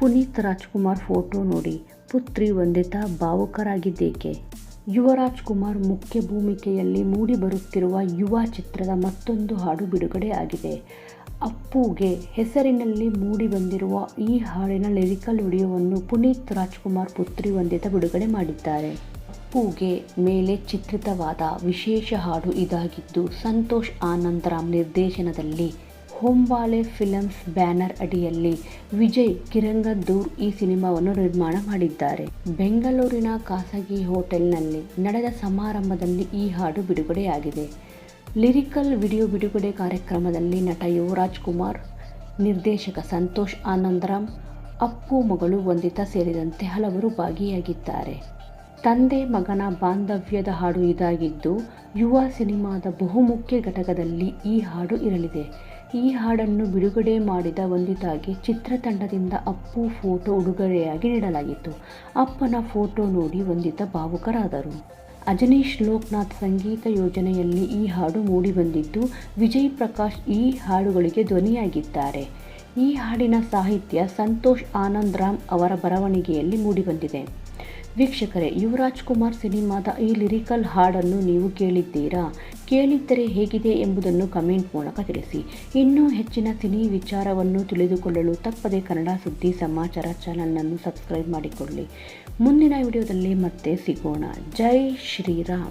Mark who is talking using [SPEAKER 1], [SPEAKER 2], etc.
[SPEAKER 1] Puneeth Rajkumar photo ನೋಡಿ ಪುತ್ರಿ ವಂದಿತಾ ಭಾವುಕರಾಗಿದ್ದೇಕೆ? ಯುವರಾಜ್ ಕುಮಾರ್ ಮುಖ್ಯ ಭೂಮಿಕೆಯಲ್ಲಿ ಮೂಡಿಬರುತ್ತಿರುವ ಯುವ ಚಿತ್ರದ ಮತ್ತೊಂದು ಹಾಡು ಬಿಡುಗಡೆ ಆಗಿದೆ. ಅಪ್ಪುಗೆ ಹೆಸರಿನಲ್ಲಿ ಮೂಡಿಬಂದಿರುವ ಈ ಹಾಡಿನ ಲಿರಿಕಲ್ ವಿಡಿಯೋವನ್ನು ಪುನೀತ್ ರಾಜ್ಕುಮಾರ್ ಪುತ್ರಿ ವಂದಿತ ಬಿಡುಗಡೆ ಮಾಡಿದ್ದಾರೆ. ಅಪ್ಪುಗೆ ಮೇಲೆ ಚಿತ್ರಿತವಾದ ವಿಶೇಷ ಹಾಡು ಇದಾಗಿದ್ದು ಸಂತೋಷ್ ಆನಂದರಾಮ್ ನಿರ್ದೇಶನದಲ್ಲಿ ಹೊಂಬಾಳೆ ಫಿಲಮ್ಸ್ ಬ್ಯಾನರ್ ಅಡಿಯಲ್ಲಿ ವಿಜಯ್ ಕಿರಂಗದ್ದೂರ್ ಈ ಸಿನಿಮಾವನ್ನು ನಿರ್ಮಾಣ ಮಾಡಿದ್ದಾರೆ. ಬೆಂಗಳೂರಿನ ಖಾಸಗಿ ಹೋಟೆಲ್ನಲ್ಲಿ ನಡೆದ ಸಮಾರಂಭದಲ್ಲಿ ಈ ಹಾಡು ಬಿಡುಗಡೆಯಾಗಿದೆ. ಲಿರಿಕಲ್ ವಿಡಿಯೋ ಬಿಡುಗಡೆ ಕಾರ್ಯಕ್ರಮದಲ್ಲಿ ನಟ ಯುವರಾಜ್ ಕುಮಾರ್, ನಿರ್ದೇಶಕ ಸಂತೋಷ್ ಆನಂದರಾಮ್, ಅಪ್ಪು ಮಗಳು ವಂದಿತ ಸೇರಿದಂತೆ ಹಲವರು ಭಾಗಿಯಾಗಿದ್ದಾರೆ. ತಂದೆ ಮಗನ ಬಾಂಧವ್ಯದ ಹಾಡು ಇದಾಗಿದ್ದು, ಯುವ ಸಿನಿಮಾದ ಬಹುಮುಖ್ಯ ಘಟಕದಲ್ಲಿ ಈ ಹಾಡು ಇರಲಿದೆ. ಈ ಹಾಡನ್ನು ಬಿಡುಗಡೆ ಮಾಡಿದ ವಂದಿತಾಗೆ ಚಿತ್ರತಂಡದಿಂದ ಅಪ್ಪು ಫೋಟೋ ಉಡುಗೊರೆಯಾಗಿ ನೀಡಲಾಗಿತ್ತು. ಅಪ್ಪನ ಫೋಟೋ ನೋಡಿ ವಂದಿತಾ ಭಾವುಕರಾದರು. ಅಜನೀಶ್ ಲೋಕನಾಥ್ ಸಂಗೀತ ಯೋಜನೆಯಲ್ಲಿ ಈ ಹಾಡು ಮೂಡಿಬಂದಿದ್ದು ವಿಜಯ್ ಪ್ರಕಾಶ್ ಈ ಹಾಡುಗಳಿಗೆ ಧ್ವನಿಯಾಗಿದ್ದಾರೆ. ಈ ಹಾಡಿನ ಸಾಹಿತ್ಯ ಸಂತೋಷ್ ಆನಂದ್ ರಾಮ್ ಅವರ ಬರವಣಿಗೆಯಲ್ಲಿ ಮೂಡಿಬಂದಿದೆ ವೀಕ್ಷಕರೇ, ಯುವರಾಜ್ ಕುಮಾರ್ ಸಿನಿಮಾದ ಈ ಲಿರಿಕಲ್ ಹಾಡನ್ನು ನೀವು ಕೇಳಿದ್ದೀರಾ? ಕೇಳಿದ್ದರೆ ಹೇಗಿದೆ ಎಂಬುದನ್ನು ಕಮೆಂಟ್ ಮೂಲಕ ತಿಳಿಸಿ. ಇನ್ನೂ ಹೆಚ್ಚಿನ ಸಿನಿ ವಿಚಾರವನ್ನು ತಿಳಿದುಕೊಳ್ಳಲು ತಪ್ಪದೆ ಕನ್ನಡ ಸುದ್ದಿ ಸಮಾಚಾರ ಚಾನಲನ್ನು ಸಬ್ಸ್ಕ್ರೈಬ್ ಮಾಡಿಕೊಳ್ಳಿ. ಮುಂದಿನ ವಿಡಿಯೋದಲ್ಲಿ ಮತ್ತೆ ಸಿಗೋಣ. ಜೈ ಶ್ರೀರಾಮ್.